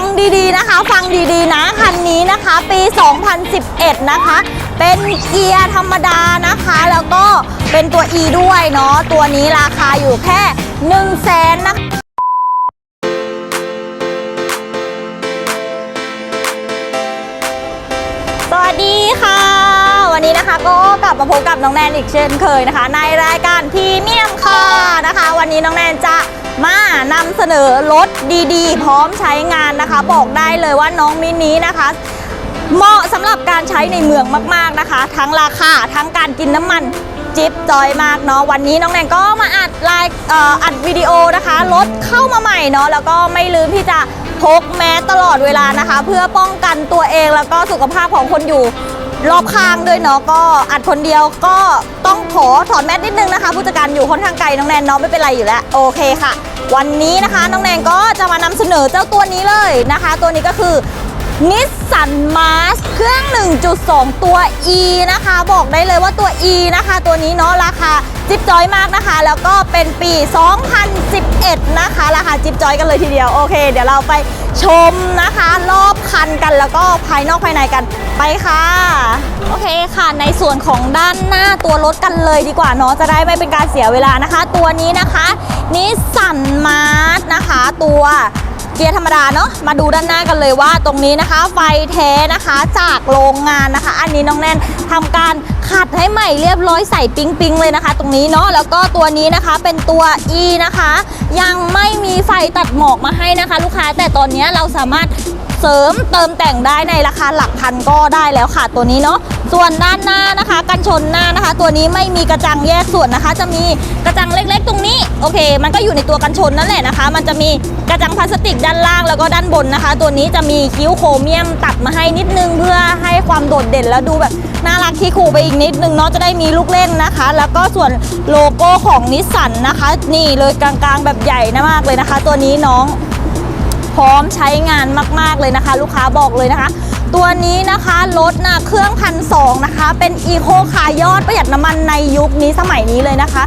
งดีๆนะคะ ฟังดีๆนะคันนี้นะคะ ปี 2011 นะคะ เป็นเกียร์ธรรมดานะคะ แล้วก็เป็นตัว E ด้วยเนาะตัวนี้ราคาอยู่แค่ 1 0 0 0 0แสนนะคะสวัสดีค่ะ วันนี้นะคะก็กลับมาพบกับน้องแนนอีกเช่นเคยนะคะ ในรายการพรีเมียมค่ะนะคะ วันนี้น้องแนนจะ มานำเสนอรถดีๆ พร้อมใช้งานนะคะ บอกได้เลยว่าน้องมินินะคะ เหมาะสำหรับการใช้ในเมืองมากๆนะคะ ทั้งราคาทั้งการกินน้ำมันจิ๊บจอยมากเนาะวันนี้น้องแนนก็มาอัดไลน์อัดวิดีโอนะคะรถเข้ามาใหม่เนาะแล้วก็ไม่ลืมที่จะพกแมสตลอดเวลานะคะ เพื่อป้องกันตัวเองแล้วก็สุขภาพของคนอยู่ รอบข้างด้วยเนาะก็อัดคนเดียวก็ต้องขอถอดแมสนิดนึงนะคะ ผู้จัดการอยู่ค่อนข้างไกลน้องแนนเนาะไม่เป็นไรอยู่แล้วโอเคค่ะ วันนี้นะคะน้องแนนก็จะมานำเสนอเจ้าตัวนี้เลยนะคะ ตัวนี้ก็คือ นิสสันมาสเครื่อง 1.2 ตัว E นะคะ บอกได้เลยว่าตัว E นะคะ ตัวนี้เนาะราคาจิ๊บจอยมากนะคะ แล้วก็เป็นปี 2011 นะคะ ราคาจิ๊บจอยกันเลยทีเดียวโอเค เดี๋ยวเราไปชมนะคะ รอบคันกันแล้วก็ภายนอกภายในกันไปค่ะ โอเคค่ะในส่วนของด้านหน้าตัวรถกันเลยดีกว่าเนาะจะได้ไม่เป็นการเสียเวลานะคะ ตัวนี้นะคะนิสสันมาสนะคะ ตัว เกียร์ธรรมดาเนาะมาดูด้านหน้ากันเลยว่าตรงนี้นะคะ ไฟแท้นะคะจากโรงงานนะคะ อันนี้น้องแนนทำการขัดให้ใหม่เรียบร้อยใส่ปิ๊งปิงๆเลยนะคะ ตรงนี้เนาะแล้วก็ตัวนี้นะคะเป็นตัว E นะคะ ยังไม่มีไฟตัดหมอกมาให้นะคะ ลูกค้าแต่ตอนนี้เราสามารถ เสริมเติมแต่งได้ในราคาหลักพันก็ได้แล้วค่ะตัวนี้เนาะส่วนด้านหน้านะคะกันชนหน้านะคะ ตัวนี้ไม่มีกระจังแยกส่วนนะคะ จะมีกระจังเล็กๆ ตรงนี้โอเค มันก็อยู่ในตัวกันชนนั่นแหละนะคะ มันจะมีกระจังพลาสติกด้านล่างแล้วก็ด้านบนนะคะ ตัวนี้จะมีคิ้วโครเมียมตัดมาให้นิดนึงเพื่อให้ความโดดเด่นแล้วดูแบบน่ารักที่คู่ไปอีกนิดนึงเนาะจะได้มีลูกเล่นนะคะ แล้วก็ส่วนโลโก้ของนิสสันนะคะ นี่เลยกลางๆแบบใหญ่นะมากเลยนะคะ ตัวนี้น้อง พร้อมใช้งานมาก ๆ เลยนะคะ ลูกค้าบอกเลยนะคะ ตัวนี้นะคะรถนะเครื่องพันสองนะคะ เป็นอีโคคายอดประหยัดน้ำมันในยุคนี้สมัยนี้เลยนะคะ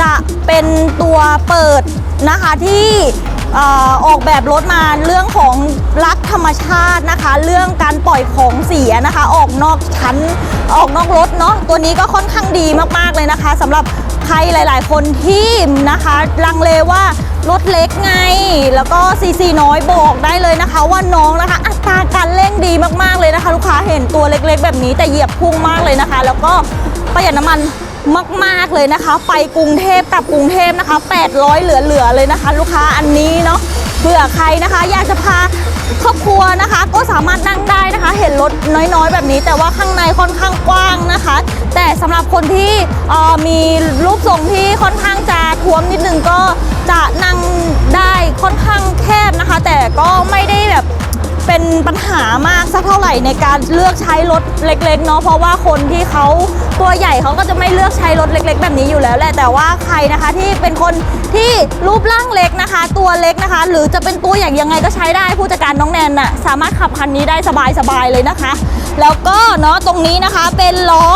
จะเป็นตัวเปิดนะคะที่ออออกแบบรถมาเรื่องของรักธรรมชาตินะคะ เรื่องการปล่อยของเสียนะคะ ออกนอกชั้นออกนอกรถเนาะตัวนี้ก็ค่อนข้างดีมากๆเลยนะคะสำหรับ ใครหลาย ๆ คนที่นะคะลังเลว่ารถเล็กไง แล้วก็ซีซีน้อยบอกได้เลยนะคะ ว่าน้องนะคะอัตราการเร่งดีมากๆเลยนะคะ ลูกค้าเห็นตัวเล็กๆ แบบนี้แต่เหยียบพุ่งมากเลยนะคะ แล้วก็ประหยัดน้ำมันมาก ๆ เลยนะคะ ไปกรุงเทพกับกรุงเทพนะคะ 800 เหลือ ๆ เลยนะคะ ลูกค้าอันนี้เนาะเผื่อใครนะคะ อยากจะพา ครอบครัวนะคะ ก็สามารถนั่งได้นะคะ เห็นรถน้อยๆ แบบนี้ แต่ว่าข้างในค่อนข้างกว้างนะคะ แต่สำหรับคนที่มีรูปทรงที่ค่อนข้างจะท้วมนิดนึงก็จะนั่งได้ค่อนข้างแคบนะคะ แต่ก็ไม่ได้แบบ เป็นปัญหามากสักเท่าไหร่ในการเลือกใช้รถเล็กๆเนาะเพราะว่าคนที่เขาตัวใหญ่เขาก็จะไม่เลือกใช้รถเล็ก ๆ แบบนี้อยู่แล้วแหละแต่ว่าใครนะคะที่เป็นคนที่รูปร่างเล็กนะคะ ตัวเล็กนะคะ หรือจะเป็นตัวใหญ่ยังไงก็ใช้ได้ผู้จัดการน้องแนนน่ะสามารถขับคันนี้ได้สบายๆเลยนะคะ แล้วก็เนาะตรงนี้นะคะเป็นล้อ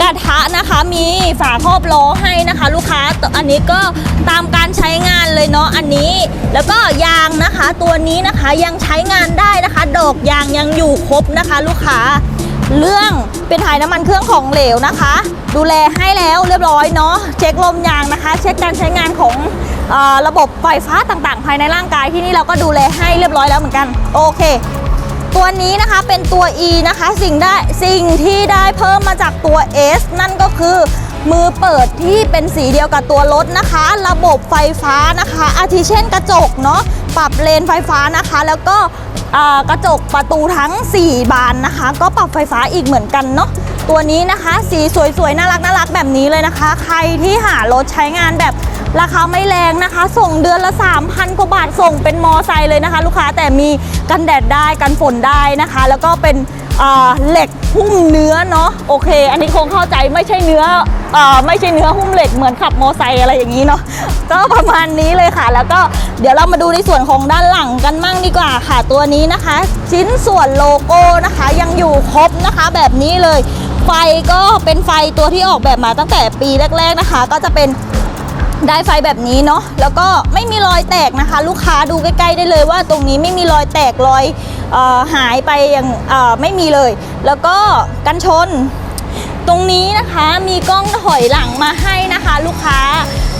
กระทะนะคะมีฝาครอบล้อให้นะคะ ลูกค้าอันนี้ก็ตามการใช้งานเลยเนาะอันนี้ แล้วก็ยางนะคะตัวนี้นะคะยังใช้งานได้นะคะ ดอกยางยังอยู่ครบนะคะ ลูกค้าเรื่องเป็นถ่ายน้ำมันเครื่องของเหลวนะคะ ดูแลให้แล้วเรียบร้อยเนาะเช็คลมยางนะคะ เช็คการใช้งานของอระบบไฟฟ้าต่างๆ ภายในร่างกายที่นี่เราก็ดูแลให้เรียบร้อยแล้วเหมือนกัน โอเค ตัวนี้นะคะเป็นตัว E นะคะสิ่งได้สิ่งที่ได้เพิ่มมาจากตัว S นั่นก็คือมือเปิดที่เป็นสีเดียวกับตัวรถนะคะ ระบบไฟฟ้านะคะ อาทิเช่นกระจกเนาะปรับเลนไฟฟ้านะคะ แล้วก็กระจกประตูทั้ง 4 บานนะคะ ก็ปรับไฟฟ้าอีกเหมือนกันเนาะตัวนี้นะคะ สีสวยๆ น่ารักน่ารักแบบนี้เลยนะคะ ใครที่หารถใช้งานแบบ ราคาไม่แรงนะคะ ส่งเดือนละ 3,000 กว่าบาทส่งเป็นมอไซค์เลยนะคะ ลูกค้าแต่มีกันแดดได้กันฝนได้นะคะ แล้วก็เป็นเหล็กหุ้มเนื้อเนาะโอเค อันนี้คงเข้าใจไม่ใช่เนื้ออไม่ใช่เนื้อหุ้มเหล็กเหมือนขับมอไซค์อะไรอย่างนี้เนาะก็ประมาณนี้เลยค่ะ แล้วก็เดี๋ยวเรามาดูในส่วนของด้านหลังกันมั่งดีกว่าค่ะตัวนี้นะคะ ชิ้นส่วนโลโก้นะคะ ยังอยู่ครบนะคะแบบนี้เลย ไฟก็เป็นไฟตัวที่ออกแบบมาตั้งแต่ปีแรก ๆนะคะ ก็จะเป็น ได้ไฟแบบนี้เนาะแล้วก็ไม่มีรอยแตกนะคะ ลูกค้าดูใกล้ ๆ ได้เลยว่าตรงนี้ไม่มีรอยแตกรอยออหายไปอย่างไม่มีเลย แล้วก็กันชน ตรงนี้นะคะมีกล้องถอยหลังมาให้นะคะ ลูกค้า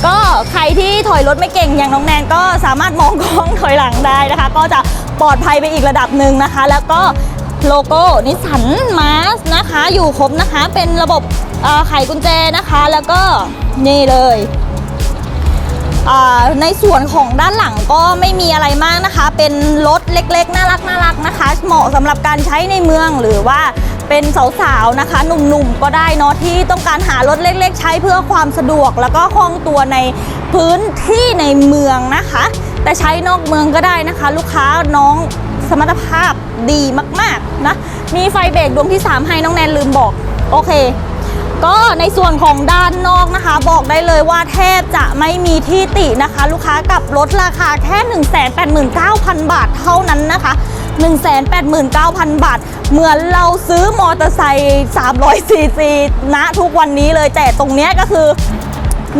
ก็ใครที่ถอยรถไม่เก่งอย่างน้องแนนก็สามารถมองกล้องถอยหลังได้นะคะ ก็จะปลอดภัยไปอีกระดับหนึ่งนะคะ แล้วก็โลโก้นิสสันมาสนะคะ อยู่ครบนะคะเป็นระบบไขกุญแจนะคะ แล้วก็นี่เลย ในส่วนของด้านหลังก็ไม่มีอะไรมากนะคะ เป็นรถเล็กๆ น่ารักน่ารักนะคะ เหมาะสำหรับการใช้ในเมืองหรือว่าเป็นสาวๆนะคะ หนุ่มๆก็ได้เนาะที่ต้องการหารถเล็ก ๆ ใช้เพื่อความสะดวก แล้วก็คล่องตัวในพื้นที่ในเมืองนะคะ แต่ใช้นอกเมืองก็ได้นะคะ ลูกค้าน้องสมรรถภาพดีมากๆนะมีไฟเบรกดวงที่ 3 ให้น้องแนนลืมบอก โอเค ก็ในส่วนของด้านนอกนะคะ บอกได้เลยว่าแทบจะไม่มีที่ตินะคะ ลูกค้ากับลดราคาแค่ 189,000 บาทเท่านั้นนะคะ189,000 บาท เหมือนเราซื้อมอเตอร์ไซค์300ซีซีณทุกวันนี้เลยแต่ตรงเนี้ยก็คือ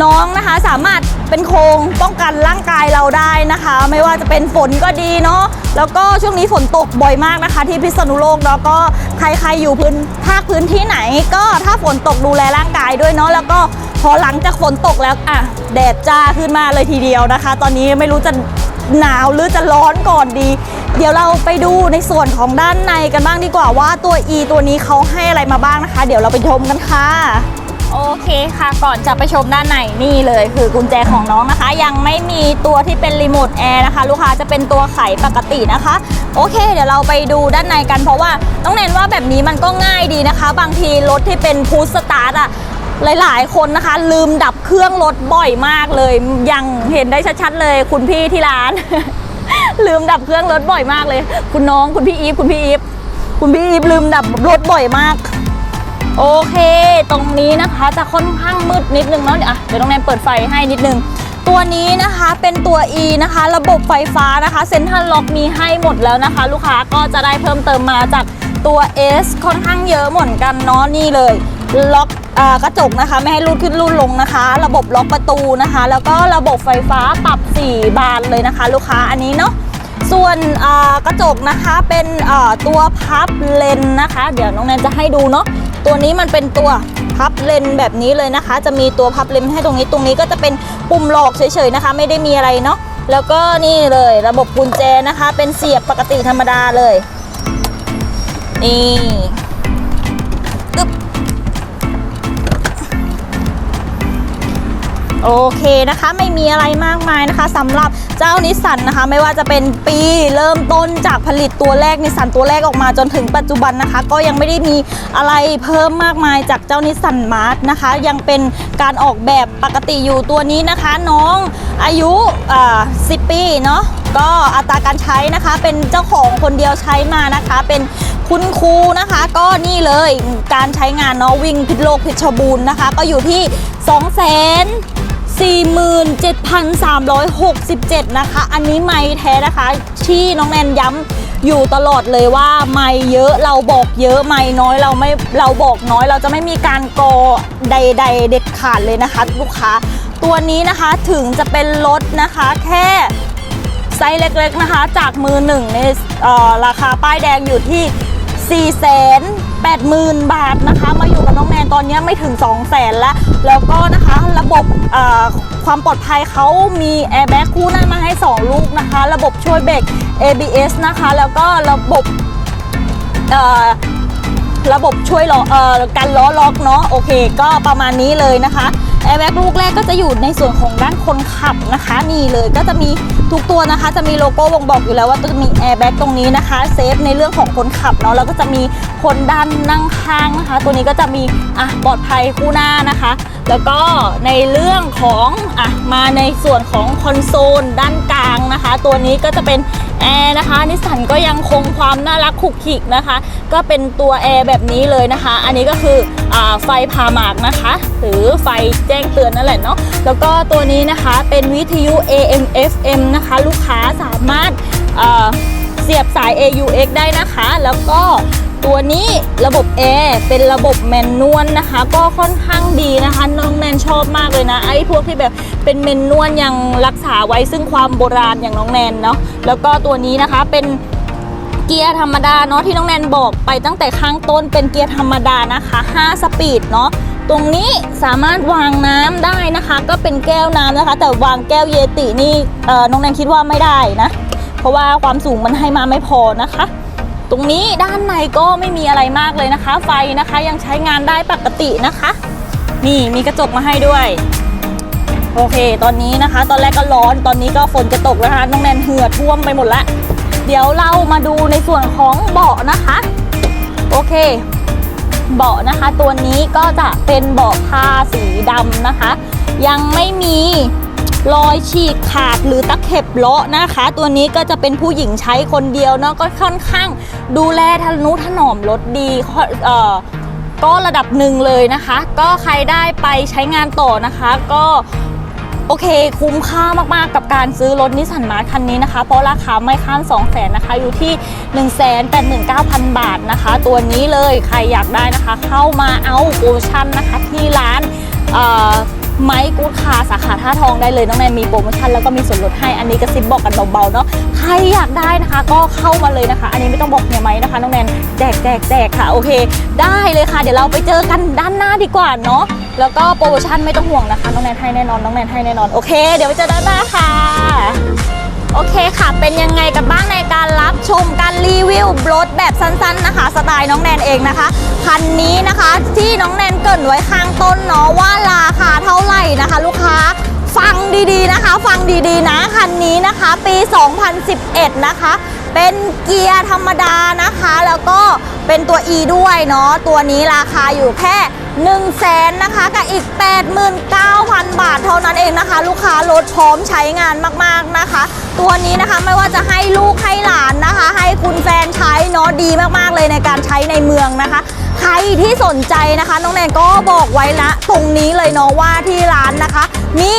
น้องนะคะสามารถเป็นโครงป้องกันร่างกายเราได้นะคะ ไม่ว่าจะเป็นฝนก็ดีเนาะแล้วก็ช่วงนี้ฝนตกบ่อยมากนะคะ ที่พิษณุโลกแล้วก็ใครๆอยู่พื้นภาคพื้นที่ไหน ก็ถ้าฝนตกดูแลร่างกายด้วยเนาะแล้วก็พอหลังจากฝนตกแล้วอะแดดจ้าขึ้นมาเลยทีเดียวนะคะ ตอนนี้ไม่รู้จะหนาวหรือจะร้อนก่อนดี เดี๋ยวเราไปดูในส่วนของด้านในกันบ้างดีกว่าว่าตัว E ตัวนี้เขาให้อะไรมาบ้างนะคะ เดี๋ยวเราไปชมกันค่ะ โอเคค่ะก่อนจะไปชมด้านในนี่เลยคือกุญแจของน้องนะคะ ยังไม่มีตัวที่เป็นรีโมทแอร์นะคะ ลูกค้าจะเป็นตัวไขปกตินะคะ โอเค เดี๋ยวเราไปดูด้านในกันเพราะว่าต้องเน้นว่าแบบนี้มันก็ง่ายดีนะคะ บางทีรถที่เป็นพูสตาร์ทอะหลายๆ คนนะคะ ลืมดับเครื่องรถบ่อยมากเลยยังเห็นได้ชัดๆเลยคุณพี่ที่ร้าน ลืมดับเครื่องรถบ่อยมากเลย คุณน้องคุณพี่อีฟคุณพี่อีฟคุณพี่อีฟลืมดับรถบ่อยมาก โอเค ตรงนี้นะคะจะค่อนข้างมืดนิดนึงเนาะเดี๋ยวอะเดี๋ยวน้องแนนเปิดไฟให้นิดนึง ตัวนี้นะคะเป็นตัว E นะคะ ระบบไฟฟ้านะคะเซ็นทรัลล็อกมีให้หมดแล้วนะคะ ลูกค้าก็จะได้เพิ่มเติมมาจากตัว S ค่อนข้างเยอะเหมือนกันเนาะนี่เลยล็อกอกระจกนะคะ ไม่ให้รูดขึ้นรูดลงนะคะ ระบบล็อกประตูนะคะ แล้วก็ระบบไฟฟ้าปรับ 4 บานเลยนะคะ ลูกค้าอันนี้เนาะส่วนกระจกนะคะเป็นตัวพับเลนนะคะ เดี๋ยวน้องแนนจะให้ดูเนาะ ตัวนี้มันเป็นตัวพับเลนแบบนี้เลยนะคะ จะมีตัวพับเลนให้ตรงนี้ตรงนี้ก็จะเป็นปุ่มหลอกเฉยๆนะคะ ไม่ได้มีอะไรเนาะแล้วก็นี่เลยระบบกุญแจนะคะ เป็นเสียบปกติธรรมดาเลยนี่ โอเคนะคะไม่มีอะไรมากมายนะคะสำหรับเจ้านิสสันนะคะ ไม่ว่าจะเป็นปีเริ่มต้นจากผลิตตัวแรกนิสสันตัวแรกออกมาจนถึงปัจจุบันนะคะ ก็ยังไม่ได้มีอะไรเพิ่มมากมายจากเจ้านิสสันมาร์นะคะ ยังเป็นการออกแบบปกติอยู่ตัวนี้นะคะ น้องอายุอ่า10ปีเนาะก็อัตราการใช้นะคะ เป็นเจ้าของคนเดียวใช้มานะคะ เป็นคุณครูนะคะ ก็นี่เลยการใช้งานเนาะวิ่งพิษโลกพิชบูรณ์นะคะ ก็อยู่ที่ 2 0 0 0 0 47,367 นะคะ อันนี้ไม่แท้นะคะ ที่น้องแนนย้ำอยู่ตลอดเลยว่าไม่เยอะเราบอกเยอะไม่น้อยเราไม่เราบอกน้อยเราจะไม่มีการกอใด ๆ เด็ดขาดเลยนะคะ ลูกค้า ตัวนี้นะคะถึงจะเป็นรถนะคะแค่ไซส์เล็กๆนะคะ จากมือหนึ่งในเอ่อราคาป้ายแดงอยู่ที่4 8 0 0 0 0 บาทนะคะ มาอยู่กับน้องแนนตอนนี้ไม่ถึง 2 0 0 0 0 0แล้ว แล้วก็นะคะระบบความปลอดภัยเขามีแอร์แบ็กคู่หน้ามาให้ 2 ลูกนะคะ ระบบช่วยเบรก ABS นะคะ แล้วก็ระบบระบบช่วยล้อเอ่อกันล้อล็อกเนาะโอเค ก็ประมาณนี้เลยนะคะแอร์แบ็กลูกแรกก็จะอยู่ในส่วนของด้านคนขับนะคะนี่เลยก็จะมี ทุกตัวนะคะจะมีโลโก้บ่งบอกอยู่แล้วว่าจะมีแอร์แบ็กตรงนี้นะคะเซฟในเรื่องของคนขับเนาะแล้วก็จะมีคนด้านนั่งข้างนะคะ ตัวนี้ก็จะมีอะปลอดภัยคู่หน้านะคะ แล้วก็ในเรื่องของอะมาในส่วนของคอนโซลด้านกลางนะคะ ตัวนี้ก็จะเป็น แอร์นะคะนิสสันก็ยังคงความน่ารักขลุกขลิกนะคะ ก็เป็นตัวแอร์แบบนี้เลยนะคะ อันนี้ก็คืออไฟพาหมากนะคะ หรือไฟแจ้งเตือนนั่นแหละเนาะแล้วก็ตัวนี้นะคะเป็นวิทยุ AM FM นะคะ ลูกค้าสามารถเสียบสาย AUX ได้นะคะ แล้วก็ ตัวนี้ระบบ A เป็นระบบแมนนวลนะคะ ก็ค่อนข้างดีนะคะ น้องแนนชอบมากเลยนะ ไอ้พวกที่แบบเป็นแมนนวลยังรักษาไว้ซึ่งความโบราณอย่างน้องแนนเนาะแล้วก็ตัวนี้นะคะเป็นเกียร์ธรรมดาเนาะที่น้องแนนบอกไปตั้งแต่ข้างต้นเป็นเกียร์ธรรมดานะคะ 5 สปีดเนาะตรงนี้สามารถวางน้ำได้นะคะ ก็เป็นแก้วน้ำนะคะ แต่วางแก้วเยตินี่เอ่อน้องแนนคิดว่าไม่ได้นะ เพราะว่าความสูงมันให้มาไม่พอนะคะ ตรงนี้ด้านในก็ไม่มีอะไรมากเลยนะคะ ไฟนะคะยังใช้งานได้ปกตินะคะ นี่มีกระจกมาให้ด้วย โอเค ตอนนี้นะคะ ตอนแรกก็ร้อนตอนนี้ก็ฝนจะตกแล้วนะคะน้องแนนเหือท่วมไปหมดละเดี๋ยวเรามาดูในส่วนของเบาะนะคะ โอเค เบาะนะคะ ตัวนี้ก็จะเป็นเบาะผ้าสีดำนะคะ ยังไม่มี รอยฉีกขาดหรือตะเข็บเลาะนะคะ ตัวนี้ก็จะเป็นผู้หญิงใช้คนเดียวเนาะก็ค่อนข้างดูแลทะนุถนอมรถดีเอ่อก็ระดับหนึ่งเลยนะคะ ก็ใครได้ไปใช้งานต่อนะคะ ก็โอเคคุ้มค่ามาก ๆ กับการซื้อรถนิสสันมาร์คันนี้นะคะ เพราะราคาไม่ข้าม 2 0 0 0 0นนะคะ อยู่ที่ 1 8 9 0 0 0 บาทนะคะ ตัวนี้เลยใครอยากได้นะคะ เข้ามาเอาโปรโมชั่นนะคะที่ร้านเอ่อ ไมค์กูดคาสาขาท่าทองได้เลยน้องแนนมีโปรโมชั่นแล้วก็มีส่วนลดให้อันนี้กระซิบบอกกันเบาๆเนาะใครอยากได้นะคะ ก็เข้ามาเลยนะคะ อันนี้ไม่ต้องบอกเฮียไหมนะคะน้องแนนแจกแจกแจกค่ะโอเค ได้เลยค่ะ เดี๋ยวเราไปเจอกันด้านหน้าดีกว่าเนาะแล้วก็โปรโมชั่นไม่ต้องห่วงนะคะน้องแนนให้แน่นอนน้องแนนให้แน่นอนโอเค เดี๋ยวไปเจอด้านหน้าค่ะ โอเคค่ะ เป็นยังไงกันบ้างในการรับชมการรีวิวรถแบบสั้นๆนะคะ สไตล์น้องแนนเองนะคะ คันนี้นะคะที่น้องแนนเกินไว้ข้างต้นเนาะว่าราคาเท่าไหร่นะคะ ลูกค้าฟังดีๆนะคะ ฟังดีๆนะคันนี้นะคะ ปี 2011 นะคะ เป็นเกียร์ธรรมดานะคะ แล้วก็เป็นตัว E ด้วยเนาะตัวนี้ราคาอยู่แค่ 1 0 0 0 0แสนนะคะกับอีก 89,000 บาทเท่านั้นเองนะคะ ลูกค้ารถพร้อมใช้งานมากๆนะคะ ตัวนี้นะคะไม่ว่าจะให้ลูกให้หลานนะคะ ให้คุณแฟนใช้เนาะดีมากๆเลยในการใช้ในเมืองนะคะ ใครที่สนใจนะคะ น้องแนนก็บอกไว้ละตรงนี้เลยเนาะว่าที่ร้านนะคะ มี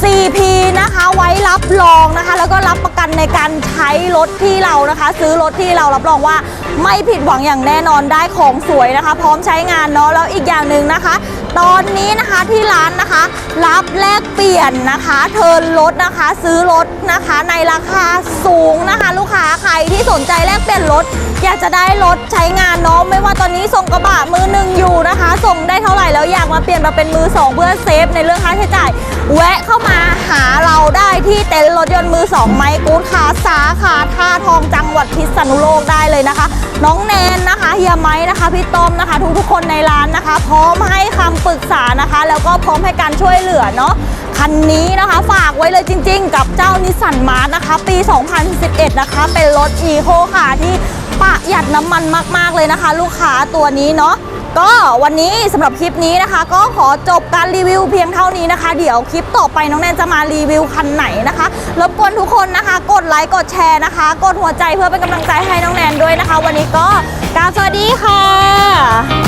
CP นะคะไว้รับรองนะคะ แล้วก็รับประกันในการใช้รถที่เรานะคะ ซื้อรถที่เรารับรองว่า ไม่ผิดหวังอย่างแน่นอนได้ของสวยนะคะ พร้อมใช้งานเนาะแล้วอีกอย่างหนึ่งนะคะ ตอนนี้นะคะที่ร้านนะคะ รับแลกเปลี่ยนนะคะ เทิร์นรถนะคะ ซื้อรถนะคะ ในราคาสูงนะคะ ลูกค้าใครที่สนใจแลกเปลี่ยนรถ อยากจะได้รถใช้งานเนาะไม่ว่าตอนนี้ส่งกระบะมือหนึ่งอยู่นะคะ ส่งได้เท่าไหร่แล้วอยากมาเปลี่ยนมาเป็นมือสองเพื่อเซฟในเรื่องค่าใช้จ่ายแวะเข้ามาหาเราได้ที่เต็นท์รถยนต์มือสองไมค์กูดคาสาขาท่าทองจังหวัดพิษณุโลกได้เลยนะคะ น้องแนนนะคะเฮียไม้นะคะพี่ต้มนะคะ ทุกๆคนในร้านนะคะ พร้อมให้คำปรึกษานะคะ แล้วก็พร้อมให้การช่วยเหลือเนาะคันนี้นะคะฝากไว้เลยจริง ๆ กับเจ้านิสสันมาร์นะคะ ปี 2011 นะคะ เป็นรถอีโคค่ะที่ประหยัดน้ำมันมาก ๆ เลยนะคะ ลูกค้าตัวนี้เนาะ ก็วันนี้สำหรับคลิปนี้นะคะ ก็ขอจบการรีวิวเพียงเท่านี้นะคะ เดี๋ยวคลิปต่อไปน้องแนนจะมารีวิวคันไหนนะคะรบกวนทุกคนนะคะ กดไลค์กดแชร์นะคะ กดหัวใจเพื่อเป็นกำลังใจให้น้องแนนด้วยนะคะ วันนี้ก็กาสวัสดีค่ะ